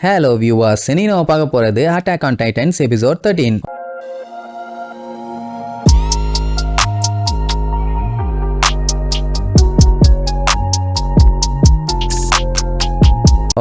Hello viewers இனி நம்ம பார்க்க போகிறது attack on titans episode thirteen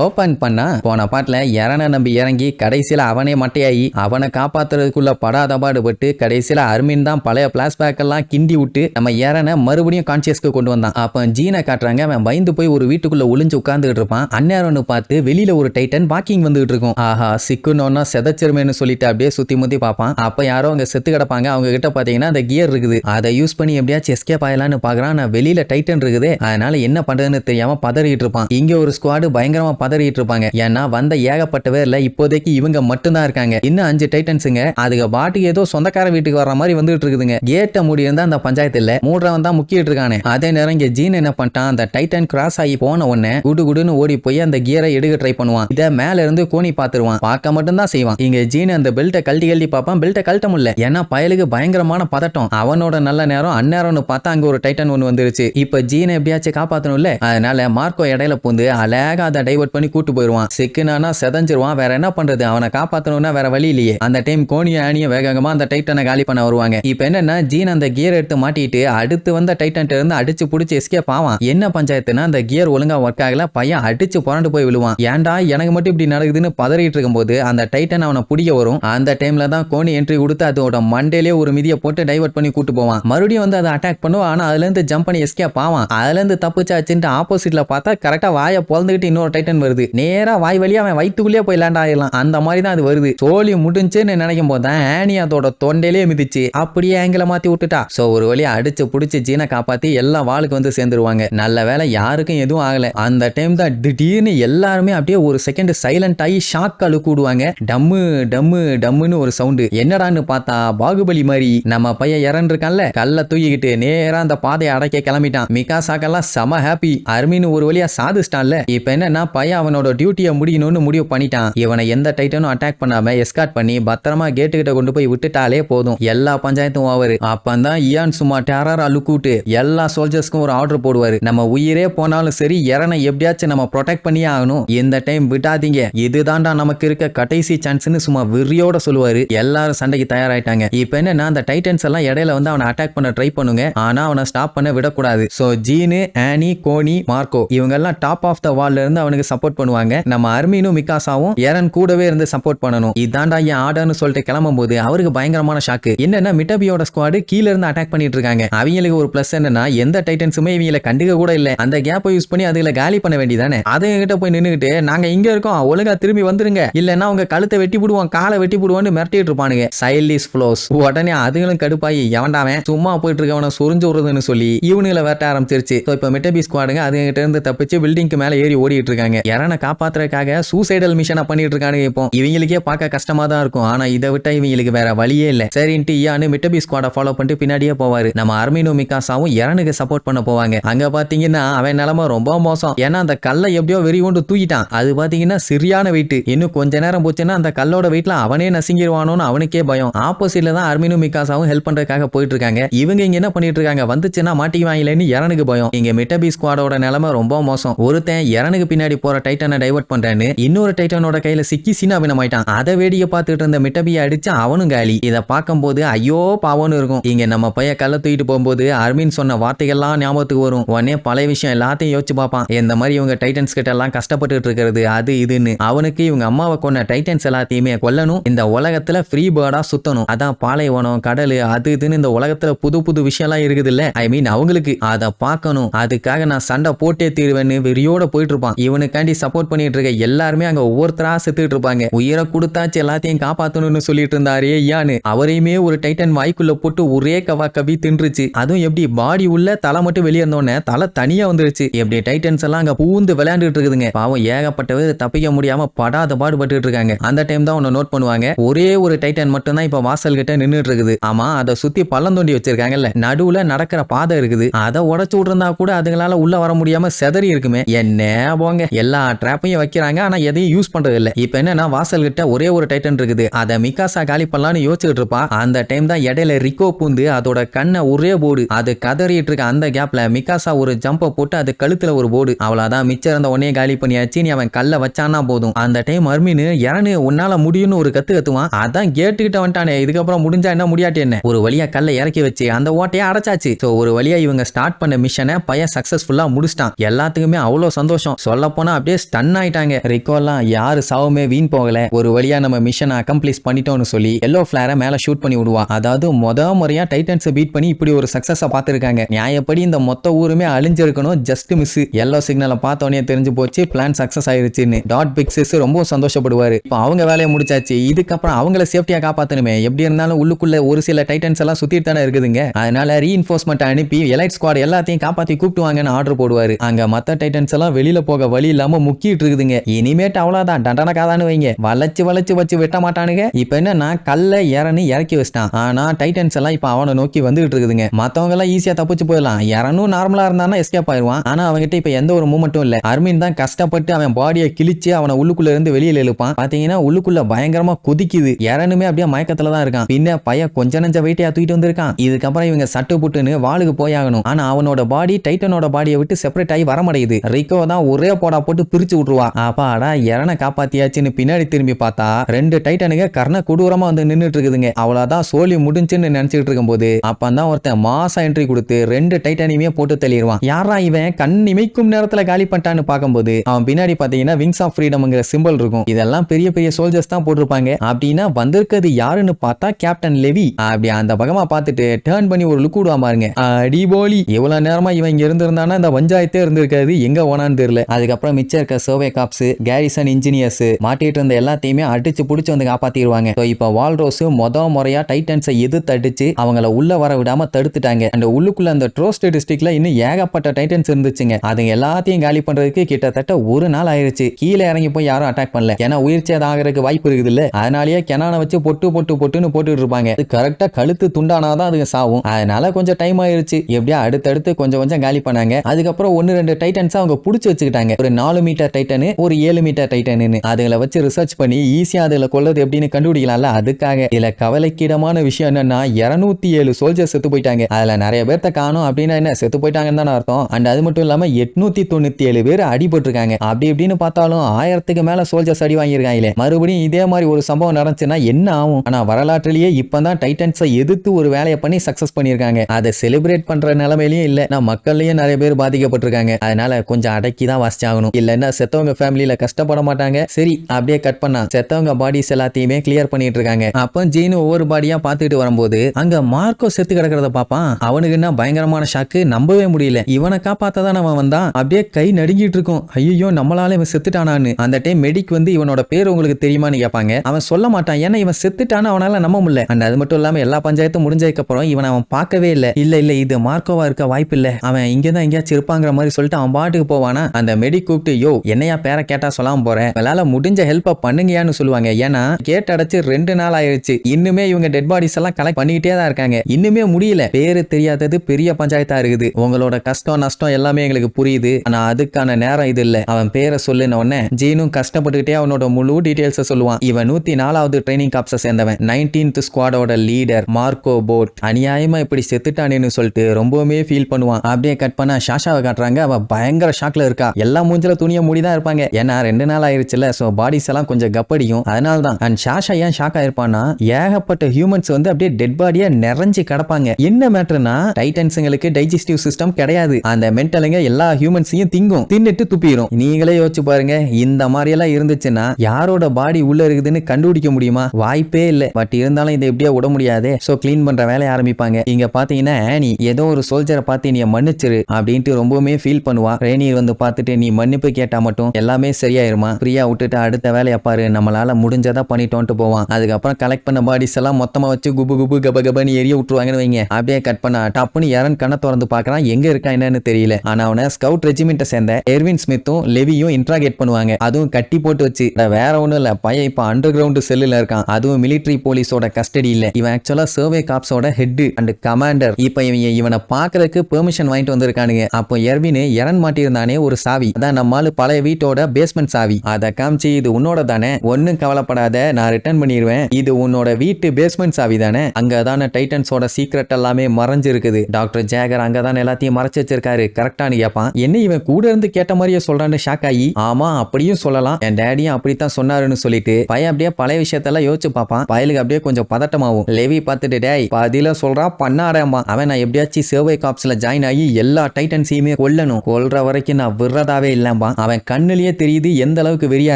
open பண்ணா போன பாட்டில் இறனை நம்பி இறங்கி கடைசியில் அவனே மட்டையாகி அவனை காப்பாத்துறதுக்குள்ள படாத பாடுபட்டு கடைசியில் அருமின் தான் பழைய பிளாஸ்பேக் எல்லாம் கிண்டி விட்டு நம்ம இறனை மறுபடியும் கான்சியஸ்க்கு கொண்டு வந்தான். அப்போ ஜீனை காட்டுறாங்க அவன் பயந்து போய் ஒரு வீட்டுக்குள்ள ஒளிஞ்சு உட்காந்துக்கிட்டு இருப்பான். அந்நேரம்னு பார்த்து வெளியில ஒரு டைட்டன் வாக்கிங் வந்துகிட்டு இருக்கும். ஆஹா சிக்குனோன்னா செதச்சிருமேனு சொல்லிட்டு அப்படியே சுத்தி முத்தி பார்ப்பான். அப்ப யாரோ அங்க செத்து கிடப்பாங்க. அவங்க கிட்ட பாத்தீங்கன்னா அந்த கியர் இருக்குது. அதை யூஸ் பண்ணி எப்படியாச்சும் எஸ்கேப் ஆகலான்னு பாக்குறான் நான் வெளியில டைட்டன் இருக்குது. அதனால என்ன பண்றதுன்னு தெரியாம பதறிட்டு இருப்பான். இங்க ஒரு ஸ்குவாடு பயங்கரமா பதறிட்டு இருப்பாங்க ஏன்னா வந்த ஏகப்பட்ட பேர்ல இப்போதைக்கு இவங்க மட்டும்தான் இருக்காங்க. இன்னும் அஞ்சு டைட்டன்ஸுங்க. அதுக்கு பாட்டுக்கு ஏதோ சொந்தக்கார வீட்டுக்கு வர்ற மாதிரி வந்துட்டு இருக்குதுங்க கேட்ட முடியிருந்தா அந்த பஞ்சாயத்துல இல்ல மூன்றவன் தான் முக்கிட்டு இருக்கானே அதே நேரம் இங்க ஜீன் என்ன பண்ணிட்டான்? அந்த டைட்டன் கிராஸ் ஆகி போன உடனே குடு குடுன்னு ஓடி போய் அந்த கியரை எடுக்க ட்ரை பண்ணுவான். இதை மேல இருந்து கோணி பாத்துருவான் பார்க்க மட்டும் தான் செய்வான். இங்க ஜீன் அந்த பெல்ட்டை கழட்டி கழட்டி பார்ப்பான். பெல்ட்டை கழட்ட முடியல. ஏன்னா பயலுக்கு பயங்கரமான பதட்டம். அவனோட நல்ல நேரம் அந்நேரம்னு பார்த்தா அங்க ஒரு டைட்டன் ஒன்று வந்துருச்சு. இப்ப ஜீனை எப்படியாச்சும் காப்பாத்தணும்ல? அதனால மார்க்கோ இடையில பூந்து அழகா அதை டைவர்ட் பண்ணி கூட்டு போயிருவான். சிக்குனானா செதஞ்சிருவான். வேற என்ன பண்றது? அவனை காப்பாத்தணும்னா வேற வழி இல்லையே. அந்த டைம் கோனியும் ஆனியும் வேகமா அந்த டைட்டனை காலி பண்ண வருவாங்க. இப்ப என்னன்னா ஜீன் அந்த கியர் எடுத்து மாட்டிட்டு அடுத்து வந்த டைட்டன் இருந்து அடிச்சு புடிச்சு எஸ்கேப் ஆவான். என்ன பஞ்சாயத்துனா அந்த கியர் ஒழுங்கா ஒர்க் ஆகல. பையன் அடிச்சு புரண்டு போய் விழுவான். ஏன்டா எனக்கு மட்டும் இப்படி நடக்குதுன்னு பதறிட்டு இருக்கும்போது அந்த டைட்டன் அவனை பிடிக்க வரும். அந்த டைம்ல தான் கோணி என்ட்ரி கொடுத்து அதோட மண்டேலே ஒரு மிதியை போட்டு டைவர்ட் பண்ணி கூட்டு போவான். மறுபடியும் வந்து அதை அட்டாக் பண்ணுவான் ஆனா அதுல இருந்து ஜம்ப் பண்ணி எஸ்கேப் ஆவான். அதுல இருந்து தப்பிச்சாச்சுன்ட்டு ஆப்போசிட்ல பார்த்தா கரெக்டா வாயை பொழந்துகிட்டு இன்னொரு டைட்டன் வருது. நேரா வாய் வழியா அவன் வயிற்றுக்குள்ளேயே போய் லேண்ட் ஆகிடலாம் அந்த மாதிரி தான் அது வருது. சோழி முடிஞ்சுன்னு நினைக்கும் போது தான் ஆனி அதோட தொண்டையிலே மிதிச்சு அப்படியே ஆங்கில மாத்தி விட்டுட்டா. சோ ஒரு வழியா அடிச்சு பிடிச்சி ஜீனை காப்பாத்தி எல்லாம் வாளுக்கு வந்து சேர்ந்துருவாங்க. நல்ல வேலை யாருக்கும் எதுவும் ஆகல. அந்த டைம் தான் திடீர்னு எல்லாருமே அப்படியே ஒரு செகண்ட் சைலண்ட் ஆகி ஷாக் அழுக்கிடுவாங்க டம்மு டம்மு டம்முன்னு ஒரு சவுண்டு என்னடான்னு பார்த்தா பாகுபலி மாதிரி. நம்ம பையன் இறந்துருக்கான்ல. கல்ல தூக்கிக்கிட்டு நேரா அந்த பாதையை அடைக்க கிளம்பிட்டான். மிகா சாக்கெல்லாம் செம ஹாப்பி அருமின்னு ஒரு வழியா சாதிச்சிட்டான்ல. இப்ப என்னன்னா பையன் அவனோட டியூட்டியை முடியணும்னு முடிவு பண்ணிட்டான். இவனை எந்த டைட்டனும் அட்டாக் பண்ணாம எஸ்கார்ட் பண்ணி பத்திரமா கேட்டு கிட்ட கொண்டு போய் விட்டுட்டாலே போதும். எல்லா பஞ்சாயத்தும் ஓவர். அப்பந்தான் இயான் சும்மா டேரரா அழுக்கூட்டு எல்லா சோல்ஜர்ஸ்க்கும் ஒரு ஆர்டர் போடுவாரு. நம்ம உயிரே போனாலும் சரி இறனை எப்படியாச்சும் நம்ம ப்ரொடெக்ட் பண்ணியே ஆகணும். இந்த டைம் விட்டாதீங்க. இதுதான்டா நமக்கு இருக்க கடைசி சான்ஸ்னு சும்மா விரியோட சொல்லுவாரு. எல்லாரும் சண்டைக்கு தயாராயிட்டாங்க. இப்ப என்னன்னா அந்த டைட்டன்ஸ் எல்லாம் இடையில வந்து அவனை அட்டாக் பண்ண ட்ரை பண்ணுங்க. ஆனா அவனை ஸ்டாப் பண்ண விடக்கூடாது. சோ ஜீனு ஆனி கோனி மார்க்கோ இவங்க எல்லாம் டாப் ஆஃப் த வால்ல இருந்து அவனுக்கு சப்போர்ட் பண்ணுவாங்க. நம்ம அர்மீனும் மிகாசாவும் ஏரன் கூடவே இருந்து சப்போர்ட் பண்ணணும். இதாண்டா என் ஆர்டர்னு சொல்லிட்டு கிளம்பும் போது அவருக்கு பயங்கரமான ஷாக்கு என்னன்னா மிட்டபியோட ஸ்குவாடு கீழ இருந்து அட்டாக் பண்ணிட்டு இருக்காங்க. அவங்களுக்கு ஒரு பிளஸ் என்னன்னா எந்த டைட்டன்ஸுமே இவங்களை கண்டுக்க கூட இல்ல. அந்த கேப்பை யூஸ் பண்ணி அதுல காலி பண்ண வேண்டியதானே அதை கிட்ட போய் நின்னுகிட்டு நாங்க இங்க இருக்கோம். ஒழுங்கா திரும்பி வந்துருங்க. இல்லன்னா உங்க கழுத்தை வெட்டி போடுவோம். காலை வெட்டி போடுவோம்னு மிரட்டிட்டு இருப்பானுங்க. சைல்டிஸ் ஃப்ளோஸ் உடனே அதுகளும் கடுப்பாயி எவன்டாவன் சும்மா போயிட்டு இருக்கவன சுரிஞ்சு விடுறதுன்னு சொல்லி இவனுங்களை வெட்ட ஆரம்பிச்சிருச்சு. இப்போ மிட்டபி ஸ்குவாடுங்க அதுகிட்ட இருந்து தப்பிச்சு பில்டிங்க்கு மேல ஏறி ஓடிட்டு இருக்காங்க. யாரனை காப்பாத்துறதுக்காக சூசைடல் மிஷனை பண்ணிட்டு இருக்கானு இப்போ. இவங்களுக்கே பார்க்க கஷ்டமா தான் இருக்கும். ஆனா இதை விட்டா இவங்களுக்கு வேற வழியே இல்லை. சரின்ட்டு இயானு மிட்டபி ஸ்குவாடை ஃபாலோ பண்ணிட்டு பின்னாடியே போவாரு. நம்ம அர்மினோ மிகாசாவும் இரனுக்கு சப்போர்ட் பண்ண போவாங்க. அங்க பாத்தீங்கன்னா அவன் நிலைமை ரொம்ப மோசம். ஏன்னா அந்த கல்லை எப்படியோ வெறி கொண்டு தூக்கிட்டான். அது பாத்தீங்கன்னா சரியான வெயிட் இன்னும் கொஞ்ச நேரம் போச்சுன்னா அந்த கல்லோட வெயிட்ல அவனே நசுங்கிடுவானோன்னு அவனுக்கே பயம். ஆப்போசிட்ல தான் அர்மினோ மிகாசாவும் ஹெல்ப் பண்றதுக்காக போயிட்டு இருக்காங்க இவங்க இங்க என்ன பண்ணிட்டு இருக்காங்க வந்துச்சுன்னா மாட்டிக்குவாங்களேன்னு இரனுக்கு பயம். இங்க மிட்டபி ஸ்குவாடோட நிலைமை ரொம்ப மோசம். ஒருத்தன் இரனுக்கு பின்னாடி போற டைட்டனை டைவர்ட் பண்றேன்னு இன்னொரு டைட்டனோட கையில சிக்கி சின்னாபினமாயிட்டான் அதை வேடிக்கை பார்த்துட்டு இருந்த மிட்டபியை அடிச்சு அவனும் காலி. இதை பார்க்கும்போது ஐயோ பாவம்னு இருக்கும். இங்க நம்ம பைய கல்ல தூக்கிட்டு போகும்போது அர்மின் சொன்ன வார்த்தைகள்லாம் ஞாபகத்துக்கு வரும். உடனே பழைய விஷயம் எல்லாத்தையும் யோசிச்சு பார்ப்பான். இந்த மாதிரி இவங்க டைட்டன்ஸ் கிட்ட எல்லாம் கஷ்டப்பட்டு இருக்கிறது அது இதுன்னு. அவனுக்கு இவங்க அம்மாவை கொண்ட டைட்டன்ஸ் எல்லாத்தையுமே கொல்லணும். இந்த உலகத்துல ஃப்ரீ பேர்டா சுத்தணும். அதான் பாலைவனம் கடல் அது இதுன்னு இந்த உலகத்துல புது புது விஷயம்லாம் இருக்குது இல்ல ஐ மீன் அவங்களுக்கு. அதை பார்க்கணும். அதுக்காக நான் சண்டை போட்டே தீருவேன்னு வெறியோட போயிட்டு இருப்பான். இவனுக்காண்டி சப்போர்ட் பண்ணிட்டு இருக்க எல்லாருமே அங்க ஒவ்வொருத்தரா செத்துட்டு இருப்பாங்க. உயிரை கொடுத்தாச்சு எல்லாத்தையும் காப்பாத்தணும்னு சொல்லிட்டு இருந்தாரே யானு. அவரையுமே ஒரு டைட்டன் வாய்க்குள்ள போட்டு ஒரே கவா கவி தின்றுச்சு. அதுவும் எப்படி பாடி உள்ள தலை மட்டும் வெளியே இருந்தோடனே தலை தனியா வந்துருச்சு. எப்படி டைட்டன்ஸ் எல்லாம் அங்க பூந்து விளையாண்டுட்டு இருக்குதுங்க. பாவம் ஏகப்பட்டவர் தப்பிக்க முடியாம படாத பாடுபட்டு இருக்காங்க. அந்த டைம் தான் ஒன்னு நோட் பண்ணுவாங்க. ஒரே ஒரு டைட்டன் மட்டும் தான் இப்ப வாசல் கிட்ட நின்றுட்டு இருக்குது. ஆமா அதை சுத்தி பள்ளம் தோண்டி வச்சிருக்காங்கல்ல. நடுவுல நடக்கிற பாதை இருக்குது. அதை உடச்சு விட்டுருந்தா கூட அதுங்களால உள்ள வர முடியாம செதறி இருக்குமே. என்ன போங்க. எல்லா ட்ராப்பையும் வைக்கிறாங்க. ஆனா எதையும் யூஸ் பண்றது இல்ல இப்ப என்னன்னா வாசல் கிட்ட ஒரே ஒரு டைட்டன் இருக்குது. அதை மிகாசா காலி பண்ணலாம்னு யோசிச்சுட்டு இருப்பா. அந்த டைம் தான் இடையில ரிக்கோ பூந்து அதோட கண்ணை ஒரே போடு அது கதறிட்டு இருக்க அந்த கேப்ல மிகாசா ஒரு ஜம்பை போட்டு அது கழுத்துல ஒரு போடு அவ்வளவுதான். மிச்சம் இருந்த உடனே காலி பண்ணியாச்சு. நீ அவன் கல்ல வச்சானா போதும். அந்த டைம் அர்மின் இறனு உன்னால முடியும்னு ஒரு கத்து கத்துவான். அதான் கேட்டுக்கிட்ட வந்துட்டானே. இதுக்கப்புறம் முடிஞ்சா என்ன முடியாட்டி என்ன? ஒரு வழியா கல்லை இறக்கி வச்சு அந்த ஓட்டையை அடைச்சாச்சு. ஸோ ஒரு வழியா இவங்க ஸ்டார்ட் பண்ண மிஷனை பையன் சக்சஸ்ஃபுல்லா முடிச்சிட்டான். எல்லாத்துக்குமே அவ்வளோ சந்தோஷம். சொல்ல போனா அப்படியே ஸ்டன் ஆயிட்டாங்க. ரிக்கோலாம் யாரு சாவுமே வீண் போகல. ஒரு வழியா நம்ம மிஷனை அக்கம்ப்ளீஸ் பண்ணிட்டோம்னு சொல்லி எல்லோ ஃபிளாரை மேல ஷூட் பண்ணி விடுவான் அதாவது முத முறையா டைட்டன்ஸை பீட் பண்ணி இப்படி ஒரு சக்சஸை பார்த்துருக்காங்க. நியாயப்படி இந்த மொத்த ஊருமே அழிஞ்சிருக்கணும். ஜஸ்ட் மிஸ் எல்லோ சிக்னலை பார்த்தோன்னே தெரிஞ்சு போச்சு பிளான் சக்சஸ் ஆயிருச்சுன்னு. டாட் பிக்ஸஸ் ரொம்ப சந்தோஷப்படுவாரு. இப்போ அவங்க வேலையை முடிச்சாச்சு. இதுக்கப்புறம் அவங்கள சேஃப்டியா காப்பாத்தணுமே. எப்படி இருந்தாலும் உள்ளுக்குள்ள ஒரு சில டைட்டன்ஸ் எல்லாம் சுத்திட்டு தானே இருக்குதுங்க. அதனால ரீஇன்ஃபோர்ஸ்மெண்ட் அனுப்பி எலைட் ஸ்குவாட் எல்லாத்தையும் காப்பாத்தி கூப்பிட்டு வாங்கன்னு ஆர்டர் போடுவாரு. அங்க மத்த டைட்டன்ஸ் எல்லாம் வெளியில போக வழி இல்லாம முக்கிட்டு இருக்குதுங்க இனிமேட்டு அவ்வளவுதான் டண்டன காதான்னு வைங்க. வளைச்சு வளைச்சு வச்சு வெட்ட மாட்டானுங்க இப்ப என்னன்னா கல்ல இறனு இறக்கி வச்சிட்டான். ஆனா டைட்டன்ஸ் எல்லாம் இப்ப அவனை நோக்கி வந்துகிட்டு இருக்குதுங்க மத்தவங்க எல்லாம் ஈஸியா தப்பிச்சு போயிடலாம். இறனும் நார்மலா இருந்தானா எஸ்கேப் ஆயிடுவான். ஆனா அவன்கிட்ட இப்ப எந்த ஒரு மூமெண்ட்டும் இல்ல. அர்மின் தான் கஷ்டப்பட்டு அவன் பாடியை கிழிச்சு அவனை உள்ளுக்குள்ள இருந்து வெளியில எழுப்பான் பாத்தீங்கன்னா உள்ளுக்குள்ள பயங்கரமா குதிக்குது. இறனுமே அப்படியே மயக்கத்துல தான் இருக்கான். பின்ன பையன் கொஞ்ச நஞ்ச வெயிட்டையா தூக்கிட்டு வந்திருக்கான். இதுக்கப்புறம் இவங்க சட்டு புட்டுன்னு வாளுக்கு போயாகணும். ஆனா அவனோட பாடி டைட்டனோட பாடியை விட்டு செப்பரேட் ஆகி வரமடையுது. ரிக்கோ தான் ஒரே போடா போட்டு பிரிச்சு விட்டுருவான் அப்பாடா இறனை காப்பாத்தியாச்சுன்னு பின்னாடி திரும்பி பார்த்தா ரெண்டு டைட்டனுங்க கர்ண கொடூரமா வந்து நின்றுட்டு இருக்குதுங்க அவ்வளவுதான் சோலி முடிஞ்சுன்னு நினைச்சிட்டு இருக்கும்போது அப்பந்தான் ஒருத்தன் மாசா என்ட்ரி கொடுத்து ரெண்டு டைட்டானியுமே போட்டு தள்ளிடுவான் யாரா இவன்? கண் இமைக்கும் நேரத்துல காலி பண்ணிட்டான்னு பார்க்கும்போது அவன் பின்னாடி பாத்தீங்கன்னா விங்ஸ் ஆஃப் ஃப்ரீடம்ங்கிற சிம்பிள் இருக்கும். இதெல்லாம் பெரிய பெரிய சோல்ஜர்ஸ் தான் போட்டிருப்பாங்க. அப்படின்னா வந்திருக்கிறது யாருன்னு பார்த்தா கேப்டன் லெவி அப்படி அந்த பக்கமா பார்த்துட்டு டேர்ன் பண்ணி ஒரு லுக் விடுவான் பாருங்க. அடிபோலி எவ்வளவு நேரமா இவன் இங்க இருந்திருந்தானா? இந்த பஞ்சாயத்தே இருந்திருக்காது. எங்க ஓனான்னு தெரியல. அதுக்கப்புறம் மிச்சம் இருக்க சர்வே காப்ஸ் கேரிசன் இன்ஜினியர்ஸ் மாட்டிட்டு இருந்த எல்லாத்தையுமே அடிச்சு புடிச்சு வந்து காப்பாத்திடுவாங்க ஸோ இப்போ வால்ரோஸ் மொத முறையா டைட்டன்ஸை எதிர்த்து அடிச்சு அவங்கள உள்ள வர விடாம தடுத்துட்டாங்க. அந்த உள்ளுக்குள்ள அந்த ட்ரோஸ்ட் டிஸ்ட்ரிக்ட்ல இன்னும் ஏகப்பட்ட டைட்டன்ஸ் இருந்துச்சுங்க. அது எல்லாத்தையும் காலி பண்றதுக்கு கிட்டத்தட்ட ஒரு நாள் ஆயிருச்சு. கீழே இறங்கி போய் யாரும் அட்டாக் பண்ணல. ஏன்னா உயிர் சேதம் ஆகிறதுக்கு வாய்ப்பு இருக்குது இல்ல அதனாலேயே கெனானை வச்சு பொட்டு பொட்டு பொட்டுன்னு போட்டுட்டு இருப்பாங்க. அது கரெக்டா கழுத்து துண்டானாதான் அதுங்க சாவும். அதனால கொஞ்சம் டைம் ஆயிருச்சு. எப்படியா அடுத்தடுத்து கொஞ்சம் கொஞ்சம் காலி பண்ணாங்க. அதுக்கப்புறம் ஒன்னு ரெண்டு டைட்டன்ஸ் அவங்க புடிச்சு வச்சுக்கிட்டாங்க. ஒரு நாலு மீட்டர் டைட்டனு ஒரு ஏழு மீட்டர் டைட்டனு அதுகளை வச்சு ரிசர்ச் பண்ணி ஈஸியா அதுல கொள்ளது எப்படின்னு கண்டுபிடிக்கலாம்ல? அதுக்காக. இதுல கவலைக்கிடமான விஷயம் என்னன்னா இருநூத்தி ஏழு சோல்ஜர் செத்து போயிட்டாங்க. அதுல நிறைய பேர்த்த காணும். அப்படின்னா என்ன? செத்து போயிட்டாங்கன்னு தானே அர்த்தம். அண்ட் அது மட்டும் இல்லாம எட்நூத்தி தொண்ணூத்தி ஏழு பேர் அடிபட்டிருக்காங்க அப்படி இப்படின்னு பார்த்தாலும் ஆயிரத்துக்கு மேல சோல்ஜர்ஸ் அடி வாங்கியிருக்காங்களே. மறுபடியும் இதே மாதிரி ஒரு சம்பவம் நடந்துச்சுன்னா என்ன ஆகும்? ஆனா வரலாற்றிலேயே இப்பதான் டைட்டன்ஸை எதிர்த்து ஒரு வேலையை பண்ணி சக்சஸ் பண்ணியிருக்காங்க. அதை செலிப்ரேட் பண்ற நிலைமையிலயும் இல்ல. நான் மக்கள்லயும் நிறைய பேர் பாதிக்கப்பட்டிருக்காங்க. அதனால கொஞ்சம் அடக்கி தான் வாசிச்சாகணும். இல்லைன்னா செத்தவங்க ஃபேமிலியில கஷ்டப்பட மாட்டாங்க. சரி அப்படியே கட் பண்ணா செத்தவங்க பாடிஸ் எல்லாத்தையுமே கிளியர் பண்ணிட்டு இருக்காங்க. அப்போ ஜீனு ஒவ்வொரு பாடியா பார்த்துட்டு வரும்போது அங்க மார்க்கோ செத்து கிடக்கிறத பாப்பான் அவனுக்கு என்ன பயங்கரமான ஷாக்கு நம்பவே முடியல. இவனை காப்பாத்த தான் அவன் வந்தான். அப்படியே கை நடுங்கிட்டு இருக்கும். ஐயோ நம்மளால இவன் செத்துட்டானான்னு. அந்த டைம் மெடிக் வந்து இவனோட பேர் உங்களுக்கு தெரியுமான்னு கேட்பாங்க. அவன் சொல்ல மாட்டான். ஏன்னா இவன் செத்துட்டான்னு அவனால நம்ப முடியல. அண்ட் அது மட்டும் இல்லாம எல்லா பஞ்சாயத்தும் முடிஞ்சதுக்கு அப்புறம் இவன் அவன் பார்க்கவே இல்லை. இல்ல இல்ல இது மார்க்கோவா இருக்க வாய்ப்பு இல்ல அவன் இங்கதான் எங்கேயாச்சும் இருப்பாங்கிற மாதிரி சொல்லிட்டு அவன் பாட்டுக்கு போவானா? அந்த மெடிக் கூப்பிட்டு யோ என்னையா பேரை கேட்டா சொல்லாம போறேன்? உங்களால முடிஞ்ச ஹெல்ப்பை பண்ணுங்கயான்னு சொல்லுவாங்க. ஏன்னா கேட் அடைச்சு ரெண்டு நாள் ஆயிருச்சு. இன்னுமே இவங்க டெட் பாடிஸ் எல்லாம் கலெக்ட் பண்ணிக்கிட்டே தான் இருக்காங்க. இன்னுமே முடியல. பேரு தெரியாதது பெரிய பஞ்சாயத்தா இருக்குது. உங்களோட கஷ்டம் நஷ்டம் எல்லாமே எங்களுக்கு புரியுது. ஆனா அதுக்கான நேரம் இது இல்ல. அவன் பேரை சொல்லுன உடனே ஜீனும் கஷ்டப்பட்டுக்கிட்டே அவனோட முழு டீடைல்ஸை சொல்லுவான். இவன் நூத்தி நாலாவது ட்ரைனிங் காப்ஸை சேர்ந்தவன். நைன்டீன்த் ஸ்குவாடோட லீடர் மார்க்கோ போட் அநியாயமா இப்படி செத்துட்டானேன்னு சொல்லிட்டு ரொம்பவுமே ஃபீல் பண்ணுவான். அப்படியே கட் பண்ணா ஷாஷாவை காட்டுறாங்க. அவ பயங்கர ஷாக்ல இருக்கா. எல்லா மூஞ்சில துணியை மூடி தான் இருப்பாங்க. ஏன்னா ரெண்டு நாள் ஆயிருச்சுல ஸோ பாடிஸ் எல்லாம் கொஞ்சம் கப்படியும். அதனால தான் அண்ட் ஷாஷா ஏன் ஷாக் ஆயிருப்பான்னா ஏகப்பட்ட ஹியூமன்ஸ் வந்து அப்படியே டெட் பாடியா நிறைஞ்சு கிடப்பாங்க. என்ன மேட்டர்னா டைட்டன்ஸுங்களுக்கு டைஜஸ்டிவ் சிஸ்டம் கிடையாது. அந்த மென்டலுங்க எல்லா ஹியூமன்ஸையும் திங்கும். தின்னுட்டு துப்பிடும் நீங்களே யோசிச்சு பாருங்க இந்த மாதிரி எல்லாம் இருந்துச்சுன்னா யாரோட பாடி உள்ள இருக்குதுன்னு கண்டுபிடிக்க முடியுமா? வாய்ப்பே இல்லை. பட் இருந்தாலும் இதை எப்படியா விட முடியாதே. ஸோ க்ளீன் பண்ற வேலையை ஆரம்பிப்பாங்க. இங்க பாத்தீங்கன்னா ஆனி ஏதோ ஒரு சோல்ஜரை பார்த்து நீ மன்னிச்சிரு அப்படின்ட்டு ரொம்பவுமே ஃபீல் பண்ணுவா. ரேனியர் வந்து பார்த்துட்டு நீ மன்னிப்பு கேட்டா மட்டும் எல்லாமே சரியாயிருமா? ஃப்ரீயா விட்டுட்டு அடுத்த வேலையை பாரு. நம்மளால முடிஞ்சதா பண்ணிட்டோன்ட்டு போவான். அதுக்கப்புறம் கலெக்ட் பண்ண பாடிஸ் எல்லாம் மொத்தமா வச்சு குபு குபு கப கபன்னு எரிய விட்டுருவாங்கன்னு வைங்க. அப்படியே கட் பண்ண டப்புன்னு யாரன் கண்ணை திறந்து பார்க்கறான். எங்க இருக்கா என்னன்னு தெரியல. ஆனா அவனை ஸ்கவுட் ரெஜிமெண்ட்டை சேர்ந்த எர்வின் ஸ்மித்தும் லெவியும் இன்ட்ராகேட் பண்ணுவாங்க. அதுவும் கட்டி போட்டு வச்சு. வேற ஒண்ணும் இல்ல. பையன் இப்ப அண்டர் கிரவுண்ட் செல்லுல இருக்கான். அதுவும் மிலிட்டரி போலீஸோட கஸ்டடி இல்ல இவன் ஆக்சுவலா சர்வே காப்ஸோட ஹெட் அண்ட் கமாண்டர் இப்ப இவன் இவனை பாக்குறதுக்கு பெர்மிஷன் வாங்கிட்டு வந்திருக்கானுங்க. அப்போ எர்வின் இறன் மாட்டியிருந்தானே ஒரு சாவி. அதான் நம்மால் ஆளு பழைய வீட்டோட பேஸ்மெண்ட் சாவி. அதை காமிச்சு இது உன்னோட தானே? ஒன்னும் கவலைப்படாத நான் ரிட்டர்ன் பண்ணிடுவேன் இது உன்னோட வீட்டு பேஸ்மெண்ட் சாவி தானே? அங்கதானே டைட்டன்ஸோட சீக்ரெட் எல்லாமே மறைஞ்சிருக்குது. டாக்டர் ஜேகர் அங்கதான் எல்லாத்தையும் மறைச்சு வச்சிருக்காரு. கரெக்டானு கேட்பான் என்ன இவன் கூட இருந்து கேட்ட மாதிரியே சொல்றான்னு ஷாக் ஆகி ஆமா அப்படியும் சொல்லலாம். என் டேடியும் அப்படித்தான் சொன்னாருன்னு சொல்லிட்டு பையன் அப்படியே பழைய விஷயத்தெல்லாம் யோசிச்சு பார்ப்பான். பயலுக்கு அப்படியே கொஞ்சம் பதட்டமாகும் லெவி பார்த்துட்டு டேய் பதில சொல்றான் பண்ணாடம்பா அவன் நான் எப்படியாச்சும் சேவை காப்ஸ்ல ஜாயின் ஆகி எல்லா டைட்டன்ஸையுமே கொல்லணும். கொல்ற வரைக்கும் நான் விடுறதாவே இல்லாமா அவன் கண்ணுலயே தெரியுது எந்த அளவுக்கு வெறியா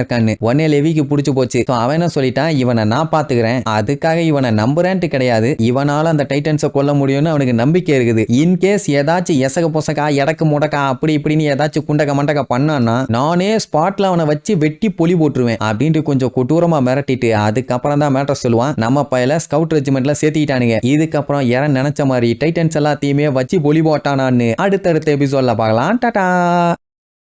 இருக்கான்னு. உடனே லெவிக்கு புடிச்சு போச்சு. So அவன் என்ன சொல்லிட்டான்? இவனை நான் பாத்துக்கிறேன் அதுக்காக இவனை நம்புறேன்ட்டு கிடையாது. இவனால அந்த டைட்டன்ஸை கொல்ல முடியும்னு அவனுக்கு நம்பிக்கை இருக்குது. இன்கேஸ் ஏதாச்சும் எசக பொசகா எடக்கு முடக்கா அப்படி இப்படின்னு ஏதாச்சும் குண்டக மண்டக பண்ணான்னா நானே ஸ்பாட்ல அவனை வச்சு வெட்டி பொலி போட்டுருவேன் அப்படின்ட்டு கொஞ்சம் கொட்டூரமா மிரட்டிட்டு அதுக்கப்புறம் தான் மேட்டர் சொல்லுவான். நம்ம பையல ஸ்கவுட் ரெஜிமெண்ட்ல சேர்த்திக்கிட்டானுங்க. இதுக்கப்புறம் இறன் நினைச்ச மாதிரி டைட்டன்ஸ் எல்லாத்தையுமே வச்சு பொலி போட்டானான்னு அடுத்தடுத்த எபிசோட்ல பார்க்கலாம். டாடா!